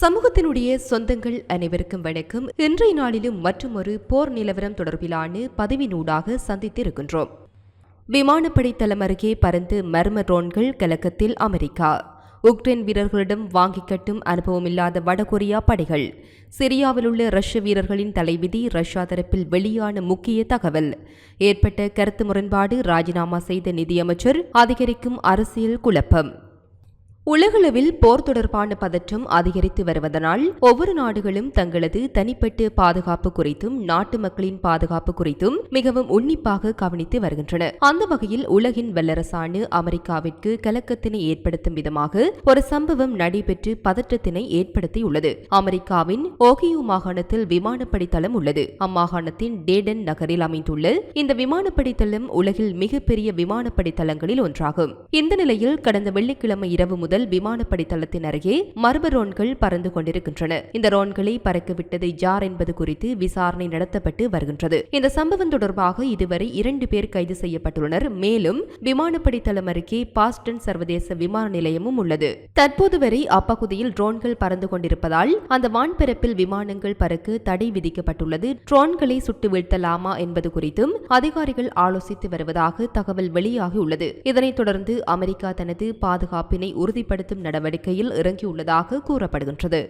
சமூகத்தினுடைய சொந்தங்கள் அனைவருக்கும் வணக்கம். இன்றைய நாளிலும் மற்றொரு போர் நிலவரம் தொடர்பிலான பதிவினூடாக சந்தித்திருக்கின்றோம். விமானப்படை தளம் அருகே பறந்து மர்ம ட்ரோன்கள் கலக்கத்தில் அமெரிக்கா. உக்ரைன் வீரர்களிடம் வாங்கி கட்டும் அனுபவமில்லாத வடகொரியா படைகள். சிரியாவில் உள்ள ரஷ்ய வீரர்களின் தலைவிதி ரஷ்யா தரப்பில் வெளியான முக்கிய தகவல். ஏற்பட்ட கருத்து முரண்பாடு ராஜினாமா செய்த நிதியமைச்சர் அதிகரிக்கும் அரசியல் குழப்பம். உலகளவில் போர் தொடர்பான பதற்றம் அதிகரித்து வருவதனால் ஒவ்வொரு நாடுகளும் தங்களது தனிப்பட்ட பாதுகாப்பு குறித்தும் நாட்டு மக்களின் பாதுகாப்பு குறித்தும் மிகவும் உன்னிப்பாக கவனித்து வருகின்றன. அந்த வகையில் உலகின் வல்லரசான அமெரிக்காவிற்கு கலக்கத்தினை ஏற்படுத்தும் விதமாக ஒரு சம்பவம் நடைபெற்று பதற்றத்தினை ஏற்படுத்தியுள்ளது. அமெரிக்காவின் ஓகியோ மாகாணத்தில் விமானப்படை தளம் உள்ளது. அம்மாகாணத்தின் டேடன் நகரில் அமைந்துள்ள இந்த விமானப்படை தளம் உலகில் மிகப்பெரிய விமானப்படை தளங்களில் ஒன்றாகும். இந்த நிலையில் கடந்த வெள்ளிக்கிழமை இரவு முதல் விமானப்படை தளத்தின் அருகே மர்ம ரோன்கள் பறந்து கொண்டிருக்கின்றன. இந்த ரோன்களை பறக்கவிட்டது யார் என்பது குறித்து விசாரணை நடத்தப்பட்டு வருகின்றது. இந்த சம்பவம் தொடர்பாக இதுவரை இரண்டு பேர் கைது செய்யப்பட்டுள்ளனர். மேலும் விமானப்படை தளம் அருகே பாஸ்டன் சர்வதேச விமான நிலையமும் உள்ளது. தற்போது வரை அப்பகுதியில் ட்ரோன்கள் பறந்து கொண்டிருப்பதால் அந்த வான்பரப்பில் விமானங்கள் பறக்க தடை விதிக்கப்பட்டுள்ளது. ட்ரோன்களை சுட்டு வீழ்த்தலாமா என்பது குறித்தும் அதிகாரிகள் ஆலோசித்து வருவதாக தகவல் வெளியாகியுள்ளது. இதனைத் தொடர்ந்து அமெரிக்கா தனது பாதுகாப்பினை உறுதி உறுதிப்படுத்தும் நடவடிக்கையில் இறங்கியுள்ளதாக கூறப்படுகின்றது.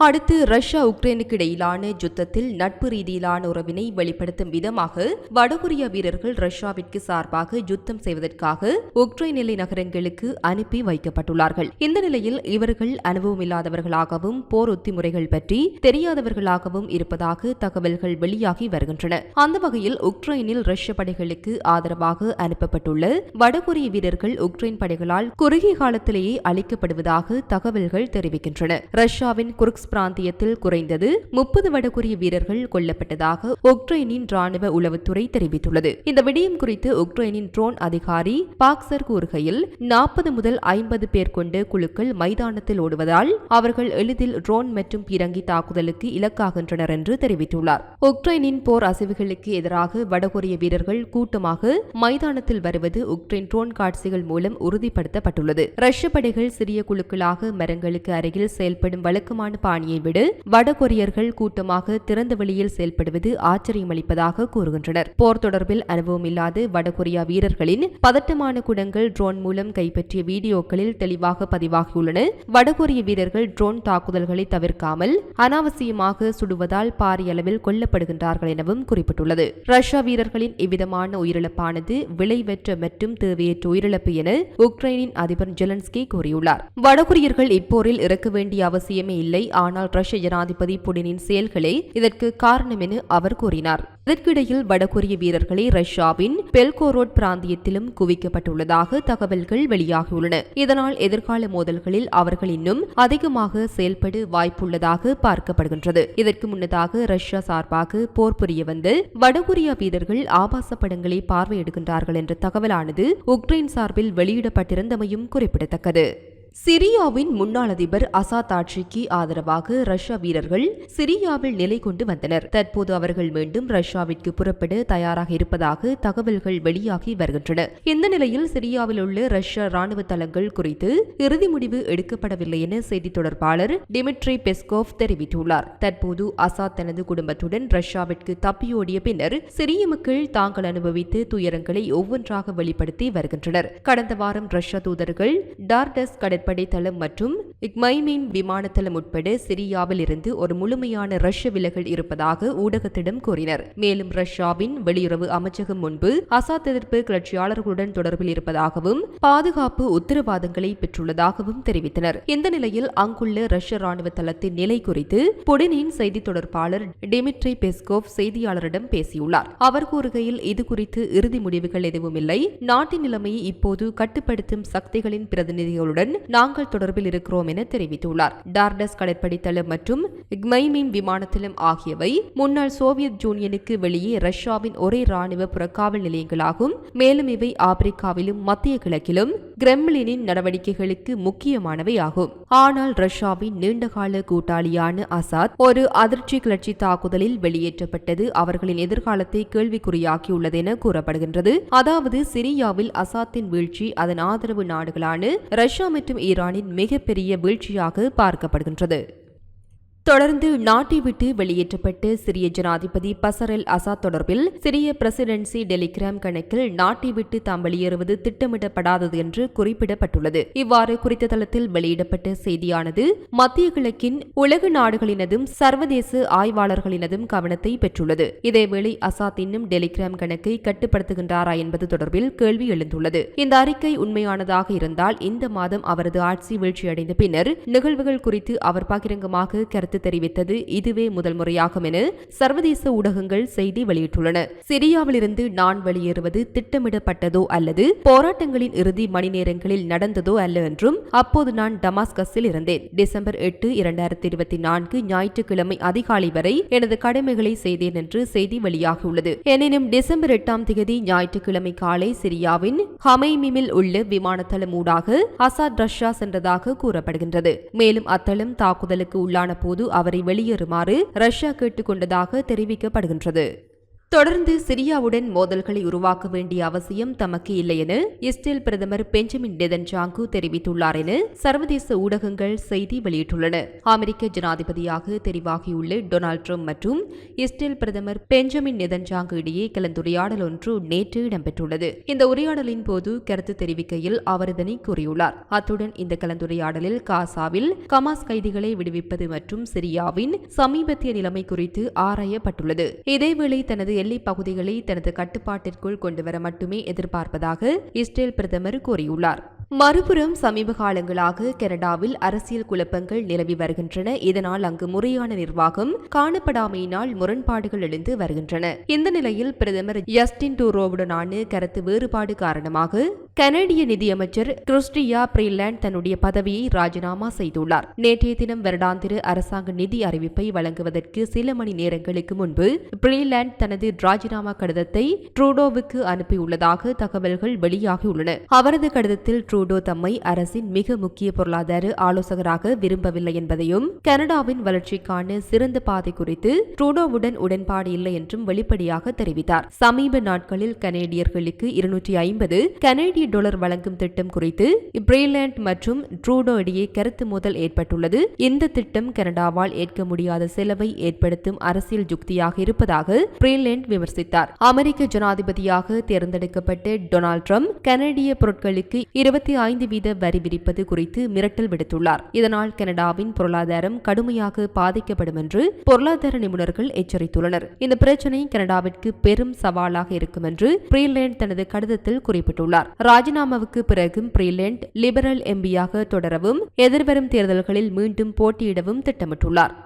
அடுத்து ரஷ்யா உக்ரைனுக்கு இடையிலான யுத்தத்தில் நட்பு ரீதியிலான உறவினை வெளிப்படுத்தும் விதமாக வடகொரிய வீரர்கள் ரஷ்யாவிற்கு சார்பாக யுத்தம் செய்வதற்காக உக்ரைன் எல்லை நகரங்களுக்கு அனுப்பி வைக்கப்பட்டுள்ளார்கள். இந்த நிலையில் இவர்கள் அனுபவமில்லாதவர்களாகவும் போர் உத்திமுறைகள் பற்றி தெரியாதவர்களாகவும் இருப்பதாக தகவல்கள் வெளியாகி வருகின்றன. அந்த வகையில் உக்ரைனில் ரஷ்ய படைகளுக்கு ஆதரவாக அனுப்பப்பட்டுள்ள வடகொரிய வீரர்கள் உக்ரைன் படைகளால் குறுகிய காலத்திலேயே அளிக்கப்படுவதாக தகவல்கள் தெரிவிக்கின்றன. ரஷ்யாவின் குருக்ஸ் பிராந்தியத்தில் குறைந்தது முப்பது வடகொரிய வீரர்கள் கொல்லப்பட்டதாக உக்ரைனின் ராணுவ உளவுத்துறை தெரிவித்துள்ளது. இந்த விடயம் குறித்து உக்ரைனின் ட்ரோன் அதிகாரி பாக்சர் கூறுகையில் நாற்பது முதல் ஐம்பது பேர் கொண்ட குழுக்கள் மைதானத்தில் ஓடுவதால் அவர்கள் எளிதில் ட்ரோன் மற்றும் பீரங்கி தாக்குதலுக்கு இலக்காகின்றனர் என்று தெரிவித்துள்ளார். உக்ரைனின் போர் அசைவுகளுக்கு எதிராக வடகொரிய வீரர்கள் கூட்டமாக மைதானத்தில் வருவது உக்ரைன் ட்ரோன் காட்சிகள் மூலம் உறுதிப்படுத்தப்பட்டுள்ளது. ரஷ்ய படைகள் சிறிய குழுக்களாக மரங்களுக்கு அருகில் செயல்படும் வழக்கமான பாணியை விட. வடகொரியர்கள் கூட்டமாக திறந்த வெளியில் செயல்படுவது ஆச்சரியமளிப்பதாக கூறுகின்றனர். போர் தொடர்பில் அனுபவமில்லாத வடகொரியா வீரர்களின் பதட்டமான குடங்கள் ட்ரோன் மூலம் கைப்பற்றிய வீடியோக்களில் தெளிவாக பதிவாகியுள்ளன. வடகொரிய வீரர்கள் ட்ரோன் தாக்குதல்களை தவிர்க்காமல் அனாவசியமாக சுடுவதால் பாரிய அளவில் கொல்லப்படுகின்றார்கள் எனவும் குறிப்பிட்டுள்ளது. ரஷ்யா வீரர்களின் இவ்விதமான உயிரிழப்பானது விளைவற்ற மற்றும் தேவையற்ற உயிரிழப்பு என உக்ரைனின் அதிபர் ஜெலன்ஸ்கி கூறியுள்ளார். வடகொரியர்கள் இப்போரில் இறக்க வேண்டிய அவசியமே இல்லை. ஆனால் ரஷ்ய ஜனாதிபதி புடினின் செயல்களே இதற்கு காரணம் என அவர் கூறினார். இதற்கிடையில் வடகொரிய வீரர்களை ரஷ்யாவின் பெல்கோரோட் பிராந்தியத்திலும் குவிக்கப்பட்டுள்ளதாக தகவல்கள் வெளியாகியுள்ளன. இதனால் எதிர்கால மோதல்களில் அவர்கள் இன்னும் அதிகமாக செயல்பட வாய்ப்புள்ளதாக பார்க்கப்படுகின்றது. இதற்கு முன்னதாக ரஷ்யா சார்பாக போர் புரிய வந்து வடகொரிய வீரர்கள் ஆபாச படங்களை பார்வையிடுகின்றார்கள் என்ற தகவலானது உக்ரைன் சார்பில் வெளியிடப்பட்டிருந்தமையும் குறிப்பிடத்தக்கது. சிரியாவின் முன்னாள் அதிபர் அசாத் ஆட்சிக்கு ஆதரவாக ரஷ்ய வீரர்கள் சிரியாவில் நிலை கொண்டு வந்தனர். தற்போது அவர்கள் மீண்டும் ரஷ்யாவிற்கு புறப்பட தயாராக இருப்பதாக தகவல்கள் வெளியாகி வருகின்றன. இந்த நிலையில் சிரியாவில் உள்ள ரஷ்ய ராணுவ தளங்கள் குறித்து இறுதி முடிவு எடுக்கப்படவில்லை என செய்தி தொடர்பாளர் டிமிட்ரி பெஸ்கோவ் தெரிவித்துள்ளார். தற்போது அசாத் தனது குடும்பத்துடன் ரஷ்யாவிற்கு தப்பியோடிய பின்னர் சிரிய மக்கள் தாங்கள் அனுபவித்த துயரங்களை ஒவ்வொன்றாக வெளிப்படுத்தி வருகின்றனர். கடந்த வாரம் ரஷ்ய தூதர்கள் டார்டஸ் கடற்படை படைத்தளம் மற்றும் இக்மைமீன் விமானத்தளம் உட்பட சிரியாவில் இருந்து ஒரு முழுமையான ரஷ்ய விலகல் இருப்பதாக ஊடகத்திடம் கூறினர். மேலும் ரஷ்யாவின் வெளியுறவு அமைச்சகம் முன்பு அசாத் எதிர்ப்பு கிளர்ச்சியாளர்களுடன் தொடர்பில் இருப்பதாகவும் பாதுகாப்பு உத்தரவாதங்களை பெற்றுள்ளதாகவும் தெரிவித்தனர். இந்த நிலையில் அங்குள்ள ரஷ்ய ராணுவ தளத்தின் நிலை குறித்து புடினின் செய்தி தொடர்பாளர் டிமிட்ரி பெஸ்கோவ் செய்தியாளரிடம் பேசியுள்ளார். அவர் கூறுகையில் இது குறித்து இறுதி முடிவுகள் எதுவும் இல்லை. நாட்டின் நிலைமையை இப்போது கட்டுப்படுத்தும் சக்திகளின் பிரதிநிதிகளுடன் நாங்கள் தொடர்பில் இருக்கிறோம் என தெரிவித்துள்ளார். டார்டஸ் கடற்படைத்தளம் மற்றும் இக்மைமீன் விமானத்தளம் ஆகியவை முன்னாள் சோவியத் யூனியனுக்கு வெளியே ரஷ்யாவின் ஒரே ராணுவ புறக்காவல் நிலையங்களாகும். மேலும் இவை ஆப்பிரிக்காவிலும் மத்திய கிழக்கிலும் கிரெம்லினின் நடவடிக்கைகளுக்கு முக்கியமானவை ஆகும். ஆனால் ரஷ்யாவின் நீண்டகால கூட்டாளியான அசாத் ஒரு அதிர்ச்சி கிளர்ச்சி தாக்குதலில் வெளியேற்றப்பட்டது அவர்களின் எதிர்காலத்தை கேள்விக்குறியாக்கியுள்ளது என கூறப்படுகின்றது. அதாவது சிரியாவில் அசாத்தின் வீழ்ச்சி அதன் ஆதரவு நாடுகளான ரஷ்யா மற்றும் ஈரானின் மிகப்பெரிய வீழ்ச்சியாக பார்க்கப்படுகின்றது. தொடர்ந்து நாட்டை விட்டு வெளியேற்றப்பட்டு சிரிய ஜனாதிபதி பசரல் அசாத் தொடர்பில் சிரிய பிரசிடென்சி டெலிகிராம் கணக்கில் நாட்டை விட்டு தாம் வெளியேறுவது திட்டமிடப்படாதது என்று குறிப்பிடப்பட்டுள்ளது. இவ்வாறு குறித்த தளத்தில் வெளியிடப்பட்ட செய்தியானது மத்திய கிழக்கின் உலக நாடுகளினதும் சர்வதேச ஆய்வாளர்களினதும் கவனத்தை பெற்றுள்ளது. இதேவேளை அசாத் இன்னும் டெலிகிராம் கணக்கை கட்டுப்படுத்துகின்றாரா என்பது தொடர்பில் கேள்வி எழுந்துள்ளது. இந்த அறிக்கை உண்மையானதாக இருந்தால் இந்த மாதம் அவரது ஆட்சி வீழ்ச்சியடைந்த பின்னர் நிகழ்வுகள் குறித்து அவர் பகிரங்கமாக கருத்து கருத்து தெரிவித்தது இதுவே முதல் முறையாகும் என சர்வதேச ஊடகங்கள் செய்தி வெளியிட்டுள்ளன. சிரியாவிலிருந்து நான் வெளியேறுவது திட்டமிடப்பட்டதோ அல்லது போராட்டங்களின் இறுதி மணி நேரங்களில் நடந்ததோ அல்ல என்றும் அப்போது நான் டமாஸ்கஸில் இருந்தேன். டிசம்பர் எட்டு இரண்டாயிரத்தி இருபத்தி நான்கு ஞாயிற்றுக்கிழமை அதிகாலை வரை எனது கடமைகளை செய்தேன் என்று செய்தி வெளியாகியுள்ளது. எனினும் டிசம்பர் எட்டாம் தேதி ஞாயிற்றுக்கிழமை காலை சிரியாவின் ஹமைமிமில் உள்ள விமானத்தளம் ஊடாக அசாத் ரஷ்யா சென்றதாக கூறப்படுகின்றது. மேலும் அத்தளம் தாக்குதலுக்கு உள்ளான போது அவரை வெளியேறுமாறு ரஷ்யா கேட்டுக்கொண்டதாக தெரிவிக்கப்படுகின்றது. தொடர்ந்து சிரியாவுடன் மோதல்களை உருவாக்க வேண்டிய அவசியம் தமக்கு இல்லை என இஸ்ரேல் பிரதமர் பெஞ்சமின் நெதன்ஜாங்கு தெரிவித்துள்ளார் என சர்வதேச ஊடகங்கள் செய்தி வெளியிட்டுள்ளன. அமெரிக்க ஜனாதிபதியாக தெரிவாகியுள்ள டொனால்ட் ட்ரம்ப் மற்றும் இஸ்ரேல் பிரதமர் பெஞ்சமின் நெதன்ஜாங்கு இடையே கலந்துரையாடல் ஒன்று நேற்று இடம்பெற்றுள்ளது. இந்த உரையாடலின் போது கருத்து தெரிவிக்கையில் அவர் இதனை கூறியுள்ளார். அத்துடன் இந்த கலந்துரையாடலில் காசாவில் கமாஸ் கைதிகளை விடுவிப்பது மற்றும் சிரியாவின் சமீபத்திய நிலைமை குறித்து ஆராயப்பட்டுள்ளது. இதேவேளை தனது எல்லை பகுதிகளை தனது கட்டுப்பாட்டிற்குள் கொண்டுவர மட்டுமே எதிர்பார்ப்பதாக இஸ்ரேல் பிரதமர் கூறியுள்ளார். மறுபுறம் சமீப காலங்களாக கனடாவில் அரசியல் குழப்பங்கள் நிலவி வருகின்றன. இதனால் அங்கு முறையான நிர்வாகம் காணப்படாமையினால் முரண்பாடுகள் எழுந்து வருகின்றன. இந்த நிலையில் பிரதமர் ஜஸ்டின் டூரோவுடனான கருத்து வேறுபாடு காரணமாக கனடிய நிதியமைச்சர் கிறிஸ்டியா பிரீலாண்ட் தன்னுடைய பதவியை ராஜினாமா செய்துள்ளார். நேற்றைய தினம் வருடாந்திர அரசாங்க நிதி அறிவிப்பை வழங்குவதற்கு சில மணி நேரங்களுக்கு முன்பு பிரீலேண்ட் தனது ராஜினாமா கடிதத்தை ட்ரூடோவுக்கு அனுப்பியுள்ளதாக தகவல்கள் வெளியாகியுள்ளன. அவரது கடிதத்தில் ட்ரூடோ தம்மை அரசின் மிக முக்கிய பொருளாதார ஆலோசகராக விரும்பவில்லை என்பதையும் கனடாவின் வளர்ச்சிக்கான சிறந்த பாதை குறித்து ட்ரூடோவுடன் உடன்பாடு இல்லை என்றும் வெளிப்படையாக தெரிவித்தார். சமீப நாட்களில் கனேடியர்களுக்கு இருநூற்றி ஐம்பது கனேடிய டாலர் வழங்கும் திட்டம் குறித்து பிரேலாண்ட் மற்றும் ட்ரூடோ இடையே கருத்து மோதல் ஏற்பட்டுள்ளது. இந்த திட்டம் கனடாவால் ஏற்க முடியாத செலவை ஏற்படுத்தும் அரசியல் யுக்தியாக இருப்பதாக பிரேலாண்ட் விமர்சித்தார். அமெரிக்க ஜனாதிபதியாக தேர்ந்தெடுக்கப்பட்ட டொனால்ட் ட்ரம்ப் கனடிய பொருட்களுக்கு இருபத்தி ஐந்து வீத வரி விதிப்பது குறித்து மிரட்டல் விடுத்துள்ளார். இதனால் கனடாவின் பொருளாதாரம் கடுமையாக பாதிக்கப்படும் என்று பொருளாதார நிபுணர்கள் எச்சரித்துள்ளனர். இந்த பிரச்சினை கனடாவிற்கு பெரும் சவாலாக இருக்கும் என்று பிரீலேண்ட் தனது கடிதத்தில் குறிப்பிட்டுள்ளார். ராஜினாமாவுக்கு பிறகும் பிரீலேண்ட் லிபரல் எம்பியாக தொடரவும் எதிர்வரும் தேர்தல்களில் மீண்டும் போட்டியிடவும் திட்டமிட்டுள்ளார்.